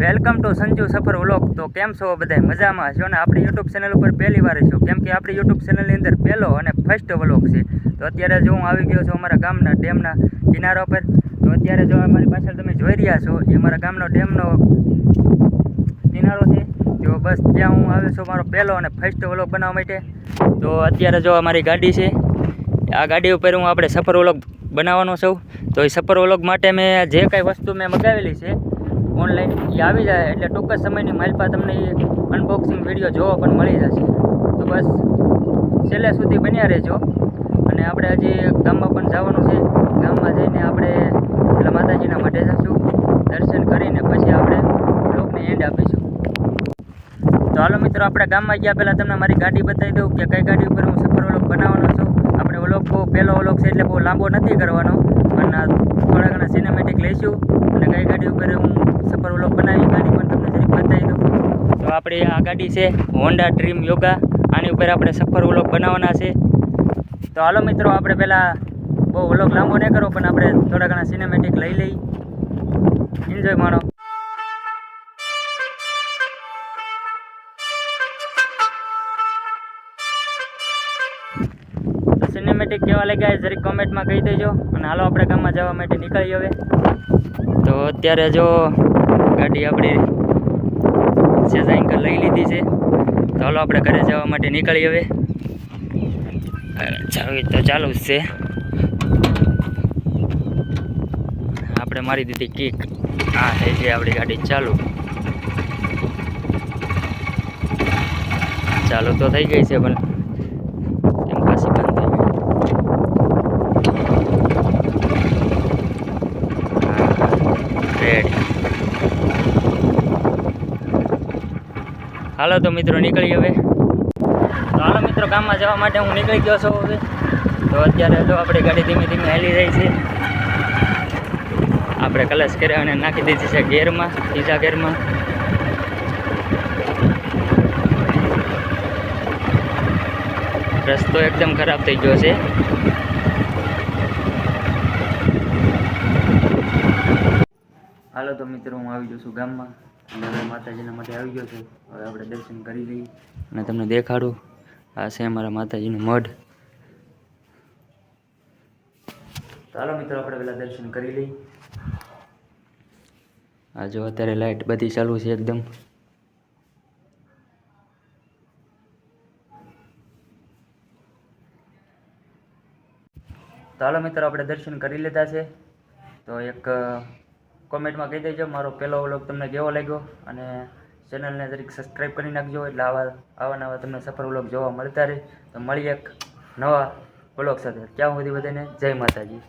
Welcome to Sanju સફર vlog. તો કેમ છો બધા મજામાં? છો ને આપણી યુટ્યુબ ચેનલ ઉપર પહેલી વાર છો, કેમ કે આપણી યુટ્યુબ ચેનલની અંદર પહેલો અને ફર્સ્ટ વ્લોગ છે. તો અત્યારે જો હું આવી ગયો છું અમારા ગામના ડેમના કિનારા પર, તો અત્યારે જો અમારી પાછળ તમે જોઈ રહ્યા છો, એ અમારા ગામનો ડેમનો કિનારો છે. તો બસ ત્યાં હું આવ્યો છું મારો પહેલો અને ફર્સ્ટ વ્લોગ બનાવવા માટે. તો અત્યારે જો અમારી ગાડી છે, આ ગાડી ઉપર હું આપણે સફર વ્લોગ બનાવવાનો છું. તો એ સફર વ્લોગ માટે મેં જે કાંઈ વસ્તુ મેં મગાવેલી છે ઓનલાઈન એ આવી જાય એટલે ટૂંક જ સમયની માલપા તમને એ અનબોક્સિંગ વીડિયો જોવા પણ મળી જશે. તો બસ, છેલ્લે સુધી બન્યા રહેજો. અને આપણે હજી ગામમાં પણ જવાનું છે. ગામમાં જઈને આપણે પેલા માતાજીના માટે જઈશું દર્શન કરીને પછી આપણે બ્લોગને એન્ડ આપીશું. તો હાલો મિત્રો, આપણે ગામમાં ગયા પહેલાં તમને મારી ગાડી બતાવી દઉં કે કઈ ગાડી ઉપર હું સફર ઓલોક બનાવવાનો છું. આપણે ઓલોક પહેલો ઓલોક છે એટલે બહુ લાંબો નથી કરવાનો. પણ થોડા ઘણા સિનેમેટિક લઈશું. અને કઈ ગાડી ઉપર હું સફર વ્લોગ બનાવી ગાડી પણ તમને જરીક બતાવી દઉં. તો આપણી આ ગાડી છે હોન્ડા ડ્રીમ યોગા આની ઉપર આપણે સફર વ્લોગ બનાવવાના છે. તો હાલો મિત્રો, આપણે પહેલાં બહુ વ્લોગ લાંબો નહીં કરો, પણ આપણે થોડા ઘણા સિનેમેટિક લઈ લઈ. એન્જોય માણો. સિનેમેટિક કેવા લાગ્યા એ જરીક કોમેન્ટમાં કહી દેજો. અને હાલો આપણે ગામમાં જવા માટે નીકળી હવે. તો અત્યારે જો ગાડી આપણી સેઝા લઈ લીધી છે. તો હાલો આપણે ઘરે જવા માટે નીકળી હવે. ચાવી તો ચાલુ જ છે. આપણે મારી દીધી કિક હા થઈ છે આપણી ગાડી ચાલુ. ચાલુ તો થઈ ગઈ છે, પણ કેમ પાછી બંધ થઈ ગઈ રેડી હાલો તો મિત્રો નીકળી હવે. તો હાલો મિત્રો, ગામમાં જવા માટે હું નીકળી ગયો છું હવે. તો અત્યારે તો આપણી ગાડી ધીમે ધીમે હાલી રહી છે. આપણે કલશ કર્યા અને નાખી દીધી છે ગેરમાં બીજા ગેરમાં. રસ્તો એકદમ ખરાબ થઈ ગયો છે. હાલો તો મિત્રો, હું આવી જઉં છું ગામમાં. અને હવે માતાજીના માટે આવી ગયો છું. હવે આપણે દર્શન કરી લઈએ અને તમને દેખાડું. આ છે અમારા માતાજીનું મઢ. ચાલો મિત્રો, આપણે પહેલાં દર્શન કરી લઈએ. આ જો અત્યારે લાઇટ બધી ચાલુ છે એકદમ. હાલો મિત્રો, આપણે દર્શન કરી લીધા છે. તો એક કોમેન્ટમાં કહી દેજો. મારો પહેલો વ્લોગ તમને કેવો લાગ્યો? અને ચેનલને તરીકે સબસ્ક્રાઈબ કરી નાખજો. એટલે આવા આવા નવા તમને સફર વ્લોગ જોવા મળતા રહે. તો મળીએ એક નવા વ્લોગ સાથે. ત્યાં સુધી બધાને જય માતાજી.